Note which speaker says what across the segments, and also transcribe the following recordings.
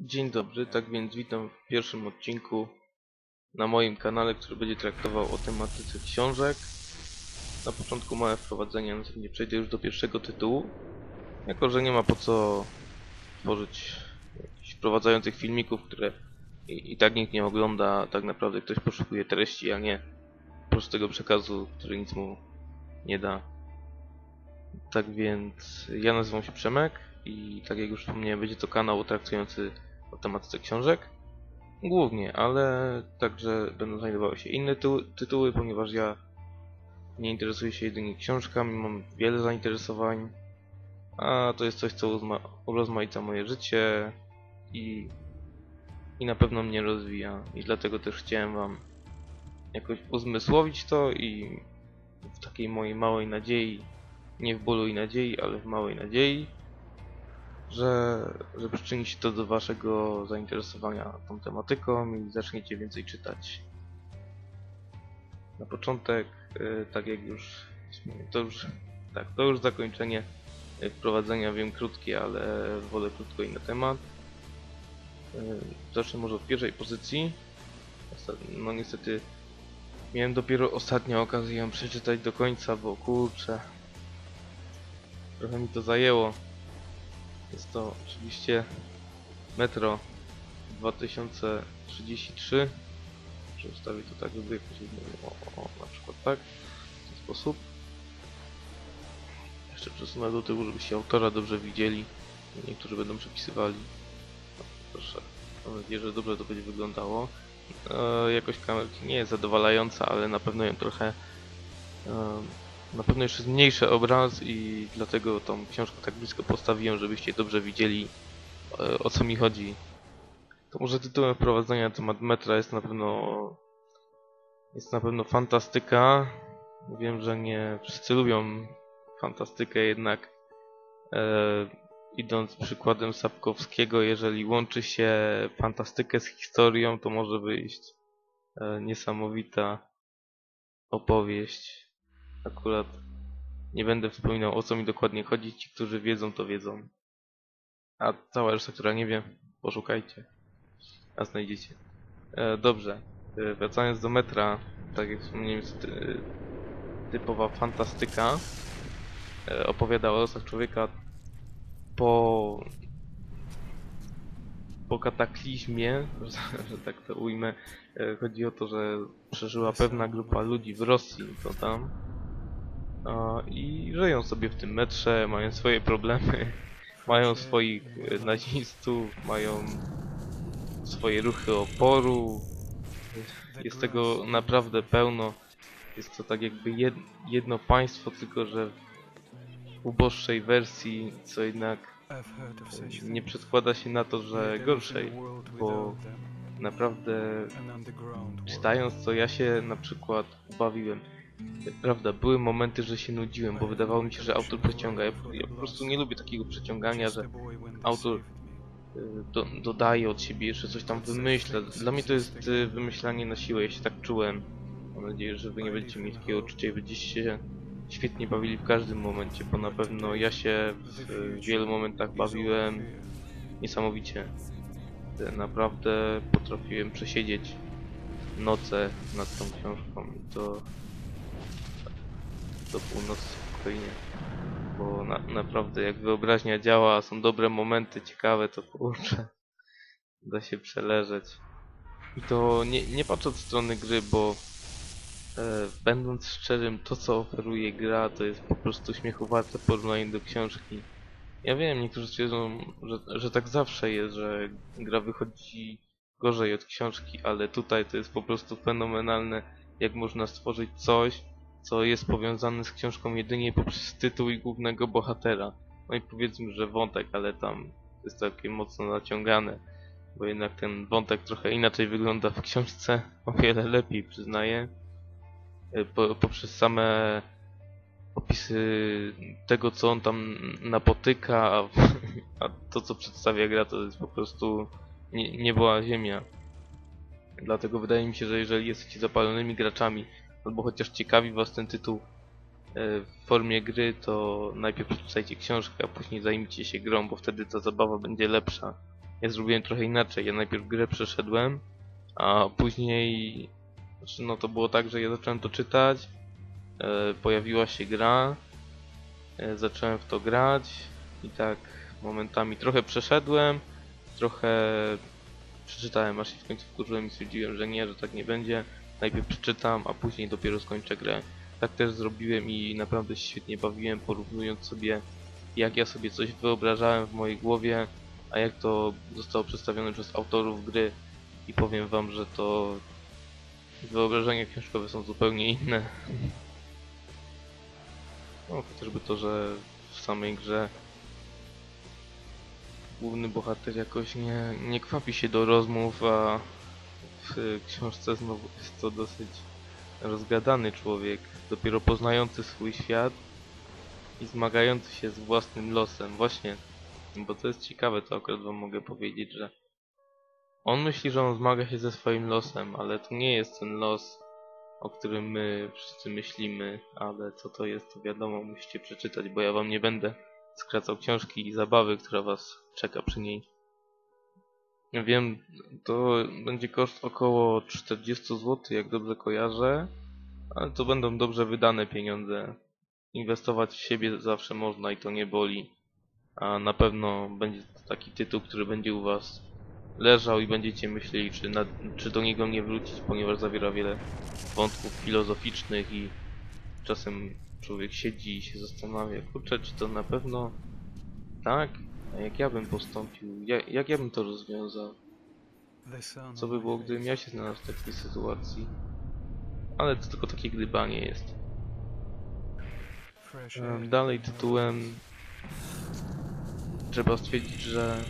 Speaker 1: Dzień dobry, tak więc witam w pierwszym odcinku na moim kanale, który będzie traktował o tematyce książek. Na początku małe wprowadzenie, następnie przejdę już do pierwszego tytułu. Jako, że nie ma po co tworzyć jakichś wprowadzających filmików, które i, i tak nikt nie ogląda, tak naprawdę ktoś poszukuje treści, a nie prostego przekazu, który nic mu nie da. Tak więc ja nazywam się Przemek i tak jak już wspomniałem, będzie to kanał traktujący o tematyce książek. Głównie, ale także będą znajdowały się inne tytuły, ponieważ ja nie interesuję się jedynie książkami, mam wiele zainteresowań, a to jest coś, co urozmaica moje życie i, i na pewno mnie rozwija. I dlatego też chciałem Wam jakoś uzmysłowić to i w takiej mojej małej nadziei, nie w bólu i nadziei, ale w małej nadziei, że, że przyczyni się to do waszego zainteresowania tą tematyką i zaczniecie więcej czytać. Na początek, y, tak jak już to już tak, to już zakończenie y, wprowadzenia, wiem krótkie, ale wolę krótko i na temat. Y, Zacznę może od pierwszej pozycji. No niestety miałem dopiero ostatnio okazję ją przeczytać do końca, bo kurczę, trochę mi to zajęło. Jest to oczywiście Metro 2033. Może ustawię to tak, żeby jakoś o, o, o, na przykład tak, w ten sposób. Jeszcze przesunę do tyłu, żebyście autora dobrze widzieli. Niektórzy będą przepisywali. No, proszę, mam nadzieję, że dobrze to będzie wyglądało. E, jakość kamerki nie jest zadowalająca, ale na pewno ją trochę e, na pewno jeszcze jest mniejszy obraz i dlatego tą książkę tak blisko postawiłem, żebyście dobrze widzieli e, o co mi chodzi. To może tytułem wprowadzenia temat metra jest na pewno jest na pewno fantastyka. Wiem, że nie wszyscy lubią fantastykę, jednak e, idąc przykładem Sapkowskiego, jeżeli łączy się fantastykę z historią, to może wyjść e, niesamowita opowieść akurat nie będę wspominał o co mi dokładnie chodzi, ci którzy wiedzą to wiedzą. A cała reszta, która nie wie, poszukajcie. A znajdziecie. E, dobrze, e, wracając do metra, tak jak wspomniałem, jest ty, typowa fantastyka. E, opowiada o losach człowieka po po kataklizmie, że, tak to ujmę, e, chodzi o to, że przeżyła pewna grupa ludzi w Rosji, to tam, I żyją sobie w tym metrze, mają swoje problemy, mają swoich e, nazistów, mają swoje ruchy oporu. Jest tego naprawdę pełno. Jest to tak jakby jed, jedno państwo, tylko że w uboższej wersji, co jednak nie przedkłada się na to, że gorszej, bo naprawdę czytając to ja się na przykład bawiłem. Prawda, były momenty, że się nudziłem, bo wydawało mi się, że autor przeciąga. Ja, ja po prostu nie lubię takiego przeciągania, że autor y, do, dodaje od siebie jeszcze coś tam wymyśla. Dla mnie to jest y, wymyślanie na siłę, ja się tak czułem. Mam nadzieję, że wy nie będziecie mieli takiego uczucia i będziecie się świetnie bawili w każdym momencie, bo na pewno ja się w wielu momentach bawiłem niesamowicie. Y, Naprawdę potrafiłem przesiedzieć noce nad tą książką i to do północy spokojnie. Bo na, naprawdę jak wyobraźnia działa, są dobre momenty, ciekawe, to kurczę, da się przeleżeć. I to nie, nie patrz od strony gry, bo e, będąc szczerym, to co oferuje gra, to jest po prostu śmiechu warte w porównaniu do książki. Ja wiem, niektórzy twierdzą, że, że tak zawsze jest, że gra wychodzi gorzej od książki, ale tutaj to jest po prostu fenomenalne, jak można stworzyć coś, co jest powiązane z książką jedynie poprzez tytuł i głównego bohatera. No i powiedzmy, że wątek, ale tam jest takie mocno naciągane, bo jednak ten wątek trochę inaczej wygląda w książce, o wiele lepiej przyznaję. E, Po, poprzez same opisy tego, co on tam napotyka, a, a to, co przedstawia gra, to jest po prostu nie, nie była ziemia. Dlatego wydaje mi się, że jeżeli jesteście zapalonymi graczami, albo chociaż ciekawi was ten tytuł e, w formie gry, to najpierw przeczytajcie książkę, a później zajmijcie się grą, bo wtedy ta zabawa będzie lepsza. Ja zrobiłem trochę inaczej. Ja najpierw grę przeszedłem, a później. Znaczy, no to było tak, że ja zacząłem to czytać. E, pojawiła się gra. E, zacząłem w to grać i tak momentami trochę przeszedłem, trochę przeczytałem, aż się w końcu wkurzyłem i stwierdziłem, że nie, że tak nie będzie. Najpierw przeczytam, a później dopiero skończę grę. Tak też zrobiłem i naprawdę świetnie bawiłem, porównując sobie, jak ja sobie coś wyobrażałem w mojej głowie, a jak to zostało przedstawione przez autorów gry. I powiem wam, że to wyobrażenia książkowe są zupełnie inne. No, chociażby to, że w samej grze główny bohater jakoś nie, nie kwapi się do rozmów, a w książce znowu jest to dosyć rozgadany człowiek, dopiero poznający swój świat i zmagający się z własnym losem. Właśnie, bo to jest ciekawe, to akurat wam mogę powiedzieć, że on myśli, że on zmaga się ze swoim losem, ale to nie jest ten los, o którym my wszyscy myślimy, ale co to jest, to wiadomo, musicie przeczytać, bo ja wam nie będę skracał książki i zabawy, która was czeka przy niej. Wiem, to będzie koszt około 40 zł, jak dobrze kojarzę, ale to będą dobrze wydane pieniądze. Inwestować w siebie zawsze można i to nie boli, a na pewno będzie taki tytuł, który będzie u was leżał i będziecie myśleli, czy, na, czy do niego nie wrócić, ponieważ zawiera wiele wątków filozoficznych i czasem człowiek siedzi i się zastanawia, kurczę, czy to na pewno tak? A jak ja bym postąpił? Jak, jak ja bym to rozwiązał? Co by było, gdybym ja się znalazł w takiej sytuacji? Ale to tylko takie gdybanie jest. Dalej tytułem trzeba stwierdzić, że...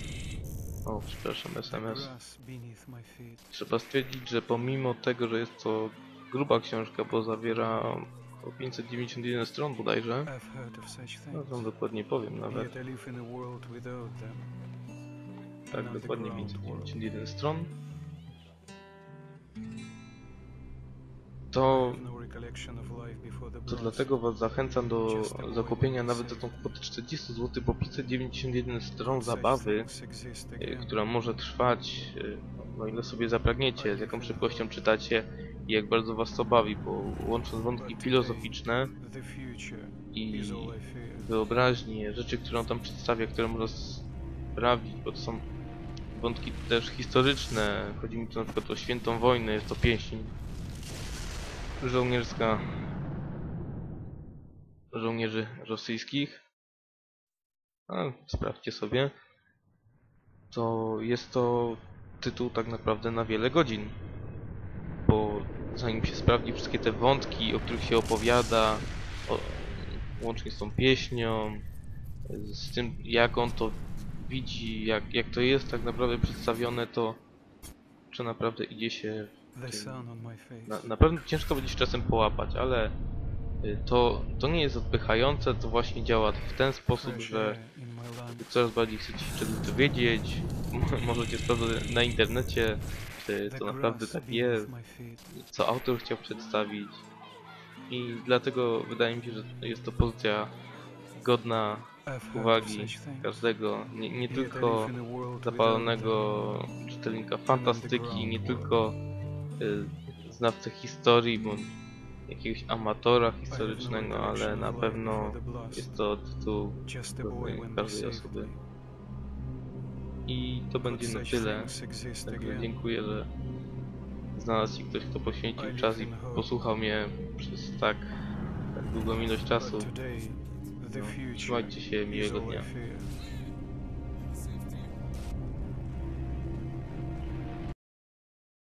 Speaker 1: O, przepraszam, SMS. Trzeba stwierdzić, że pomimo tego, że jest to gruba książka, bo zawiera około 591 stron bodajże, no wam dokładnie powiem nawet, tak dokładnie 591 stron, to, to dlatego was zachęcam do zakupienia nawet za tą kwotę 40 zł, bo 591 stron zabawy, e, która może trwać, e, no ile sobie zapragniecie, z jaką szybkością czytacie i jak bardzo was to bawi, bo łącząc wątki filozoficzne i wyobraźnię, rzeczy, które on tam przedstawia, które można sprawić, bo to są wątki też historyczne. Chodzi mi tu na przykład o świętą wojnę, jest to pieśń żołnierska żołnierzy rosyjskich. A, sprawdźcie sobie. To jest to tytuł tak naprawdę na wiele godzin. Bo zanim się sprawdzi wszystkie te wątki, o których się opowiada, o, łącznie z tą pieśnią, z tym jak on to widzi, jak, jak to jest tak naprawdę przedstawione, to czy naprawdę idzie się na, na pewno ciężko będzie się czasem połapać, ale y, to, to nie jest odpychające, to właśnie działa w ten sposób, że coraz bardziej chcecie się czegoś dowiedzieć, możecie sprawdzać na internecie, czy to naprawdę tak jest, co autor chciał przedstawić. I dlatego wydaje mi się, że jest to pozycja godna uwagi każdego, nie, nie tylko zapalonego czytelnika fantastyki, nie tylko y, znawcy historii bądź jakiegoś amatora historycznego, ale na pewno jest to tytuł każdej osoby. I to będzie na tyle. Także dziękuję, że znalazł się ktoś, kto poświęcił czas i posłuchał mnie przez tak, tak długą ilość czasu. No, trzymajcie się, miłego dnia.